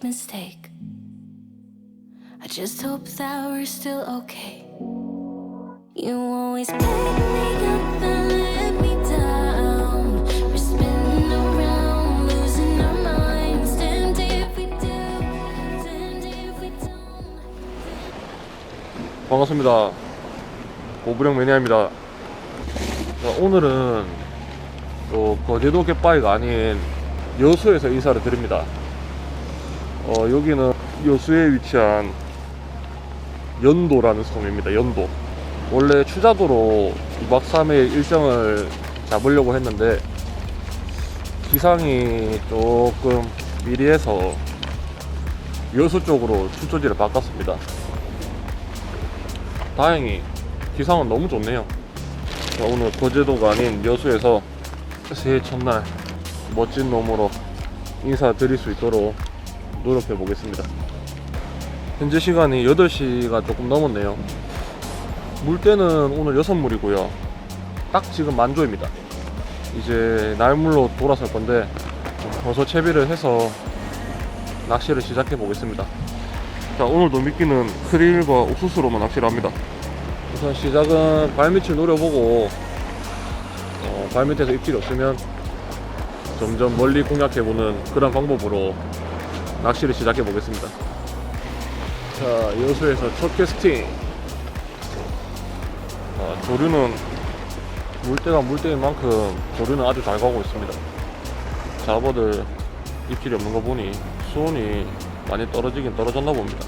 big mistake. I just hope that we're still okay. You always pick me up and let me down. We're spinning around, losing our minds. Damned if we do, damned if we don't. 반갑습니다. 고부령 매니아입니다. 자, 오늘은 또 거제도 갯바위가 아닌 여수에서 인사를 드립니다. 어, 여기는 여수에 위치한 연도라는 섬입니다. 연도. 원래 추자도로 2박 3일 일정을 잡으려고 했는데 기상이 조금 미리해서 여수 쪽으로 출조지를 바꿨습니다. 다행히 기상은 너무 좋네요. 자, 오늘 거제도가 아닌 여수에서 새해 첫날 멋진 놈으로 인사드릴 수 있도록 노력해 보겠습니다. 현재 시간이 8시가 조금 넘었네요. 물때는 오늘 6물이고요. 딱 지금 만조입니다. 이제 날물로 돌아설 건데 어서 채비를 해서 낚시를 시작해 보겠습니다. 자 오늘도 미끼는 크릴과 옥수수로만 낚시를 합니다 우선 시작은 발밑을 노려보고 어, 발밑에서 입질이 없으면 점점 멀리 공략해보는 그런 방법으로 낚시를 시작해 보겠습니다 자 여수에서 첫 캐스팅 자, 조류는 물때가 물때인 만큼 조류는 아주 잘 가고 있습니다 잡어들 입질이 없는 거 보니 수온이 많이 떨어지긴 떨어졌나 봅니다.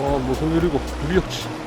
와 무슨 일이고 불이었지.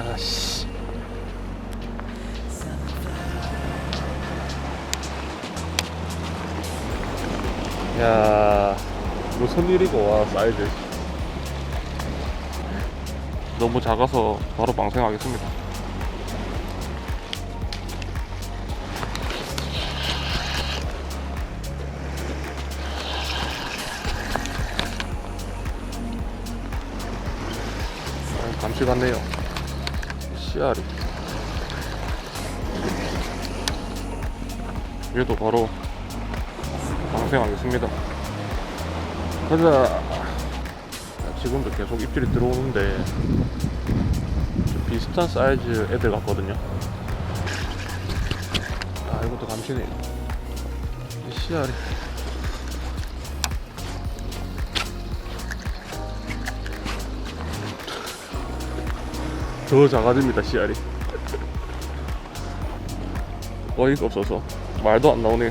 야씨. 야 무슨 일이고 와 사이즈. 너무 작아서 바로 방생하겠습니다. 아, 감시 같네요. 씨알이. 얘도 바로 방생하겠습니다. 가자. 지금도 계속 입질이 들어오는데 좀 비슷한 사이즈 애들 같거든요. 아 이것도 감시네. 이 씨알이. 더 작아집니다 씨알이. 어이가 없어서 말도 안 나오네.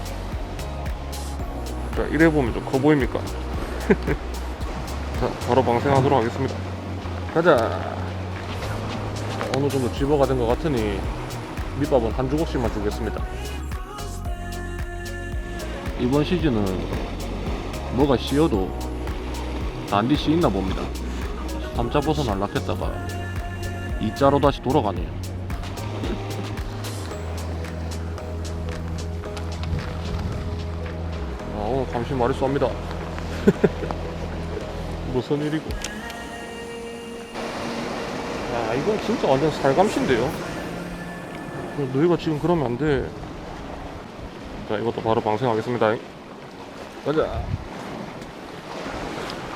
자 이래 보면 좀 커 보입니까? 자 바로 방생하도록 하겠습니다. 가자. 자, 어느 정도 집어가 된 것 같으니 밑밥은 한 주걱씩만 주겠습니다. 이번 시즌은 뭐가 씌어도 단디 씌있나 봅니다. 3자 벗어 날락했다가 2자로 다시 돌아가네요. 아, 오늘 감시 마리수 합니다. 무슨 일이고. 야, 이건 진짜 완전 살감시인데요? 너희가 지금 그러면 안 돼. 자, 이것도 바로 방생하겠습니다. 가자.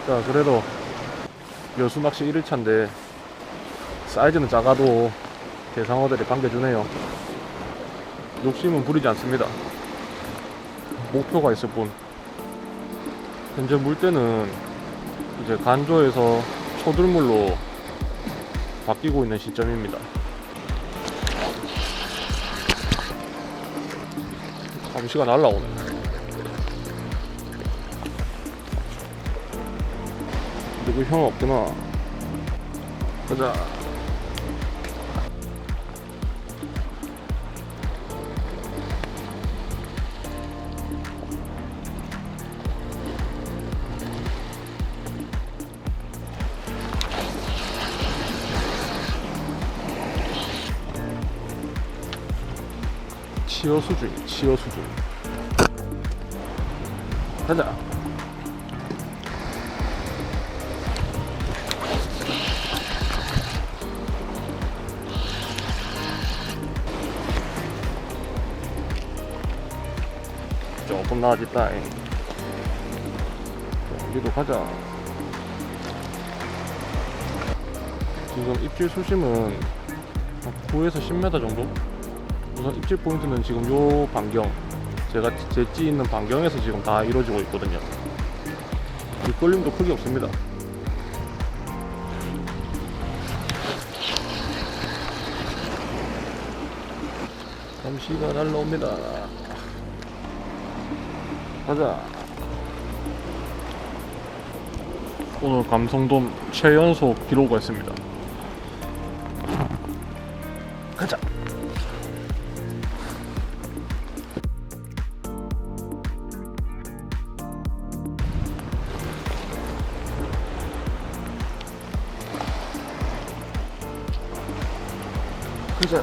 자, 그래도 여수 낚시 1일차인데 사이즈는 작아도 대상어들이 반겨주네요. 욕심은 부리지 않습니다. 목표가 있을 뿐. 현재 물때는 이제 간조에서 초들물로 바뀌고 있는 시점입니다. 감시가 날라오네. 누구 형 없구나. 가자. 치어 수 중, 치어 수 중. 가자. 조금 나아졌다. 여기도 가자. 지금 입질 수심은 한 9에서 10m 정도? 우선 입질 포인트는 지금 요 반경 제가 제찌 있는 반경에서 지금 다 이루어지고 있거든요. 밑걸림도 크게 없습니다. 잠시가 날라옵니다. 가자. 오늘 감성돔 최연소 기록가 있습니다 가자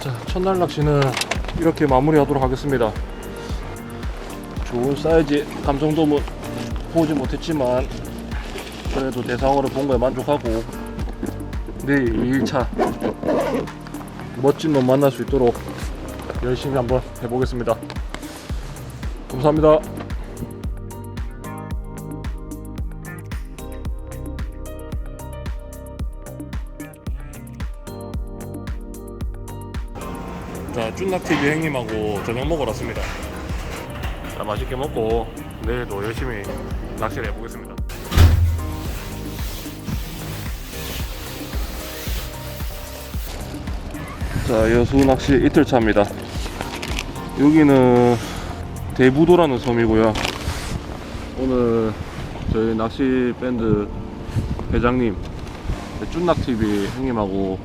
자 첫날 낚시는 이렇게 마무리하도록 하겠습니다. 좋은 사이즈 감성돔은 보지 못했지만 그래도 대상어를 본 거에 만족하고 내일 2일차 멋진 놈 만날 수 있도록 열심히 한번 해보겠습니다. 감사합니다 자 쭌낙TV 형님하고 저녁 먹으러 왔습니다. 자 맛있게 먹고 내일도 열심히 낚시를 해보겠습니다. 자 여수 낚시 이틀 차입니다. 여기는 대부도라는 섬이고요. 오늘 저희 낚시 밴드 회장님 쭌낙TV 형님하고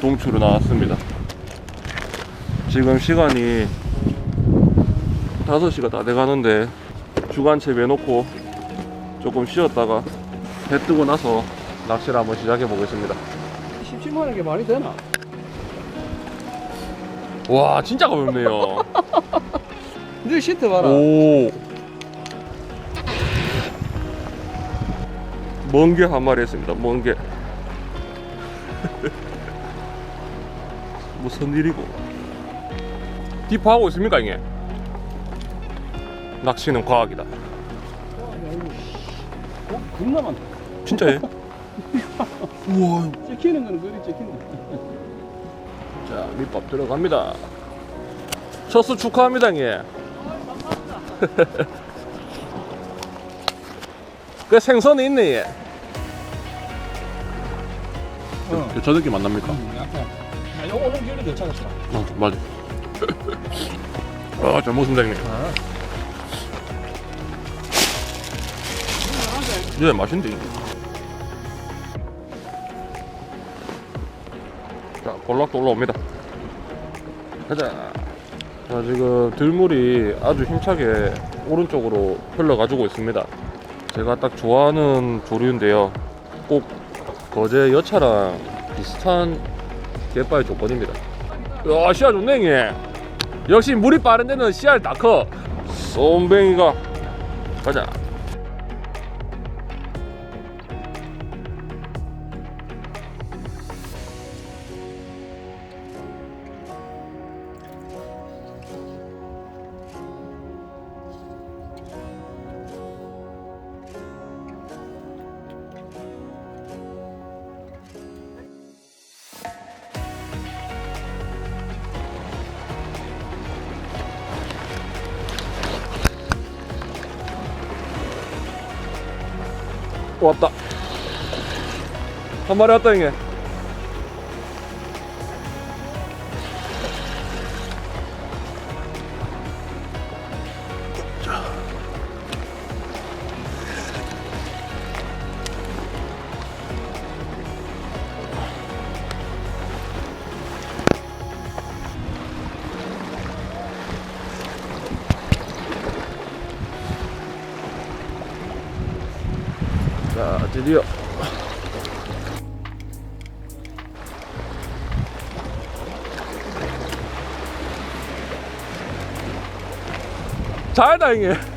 동추로 나왔습니다 지금 시간이 5시가 다 돼가는데 주간채 매놓고 조금 쉬었다가 배 뜨고 나서 낚시를 한번 시작해 보겠습니다 17만 원이 말이 되나? 와 진짜 가볍네요 너 시트 봐라. 오. 먼게한 마리 했습니다. 먼 게. 무슨 일이고? 디프하고 있습니까, 이게? 낚시는 과학이다. 어, 겁나 많다. 진짜예? 우와. 찍히는 거는 그리 찍힌다. 자, 밑밥 들어갑니다. 첫수 축하합니다, 형님. 그 생선이 있네, 얘. 어. 저 느낌 만납니까? 약간. 야, 오늘 기울이 괜찮았어. 어, 맞아. 아, 잘 먹습니다, 형님. 아. 예, 맛있는데. 자, 볼락도 올라옵니다. 가자. 자, 지금 들물이 아주 힘차게 오른쪽으로 흘러가지고 있습니다. 제가 딱 좋아하는 조류인데요. 꼭 거제 여차랑 비슷한 갯바의 조건입니다. 야, 씨알 좋네, 형님. 역시 물이 빠른 데는 씨알 다 커. 쏨뱅이가 가자. 왔다. 한 마리 왔다, 형님. 자, 드디어. 잘 다행이에요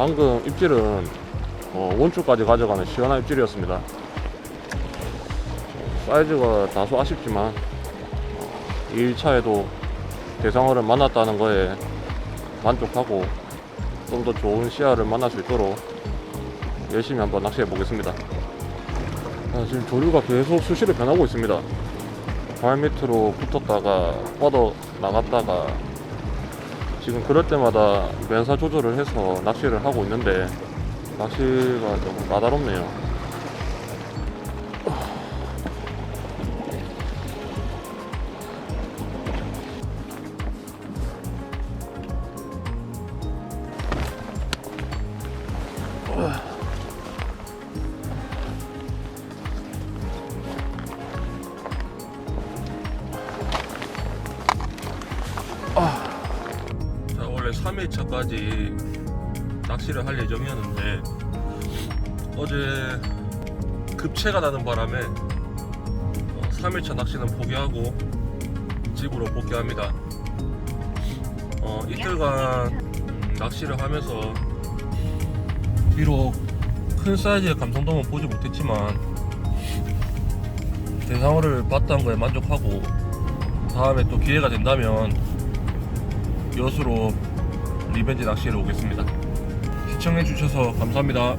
방금 입질은 어, 원줄까지 가져가는 시원한 입질이었습니다. 어, 사이즈가 다소 아쉽지만 어, 2일차에도 대상어를 만났다는 거에 만족하고 좀 더 좋은 시야를 만날 수 있도록 열심히 한번 낚시해 보겠습니다. 아, 지금 조류가 계속 수시로 변하고 있습니다. 발 밑으로 붙었다가 뻗어 나갔다가 지금 그럴 때마다 면사 조절을 해서 낚시를 하고 있는데 낚시가 조금 까다롭네요. 어... 3일차까지 낚시를 할 예정이었는데 어제 급체가 나는 바람에 3일차 낚시는 포기하고 집으로 복귀합니다. 어, 이틀간 낚시를 하면서 비록 큰 사이즈의 감성돔은 보지 못했지만 대상어를 봤다는 거에 만족하고 다음에 또 기회가 된다면 여수로 리벤지 낚시를 오겠습니다. 시청해주셔서 감사합니다.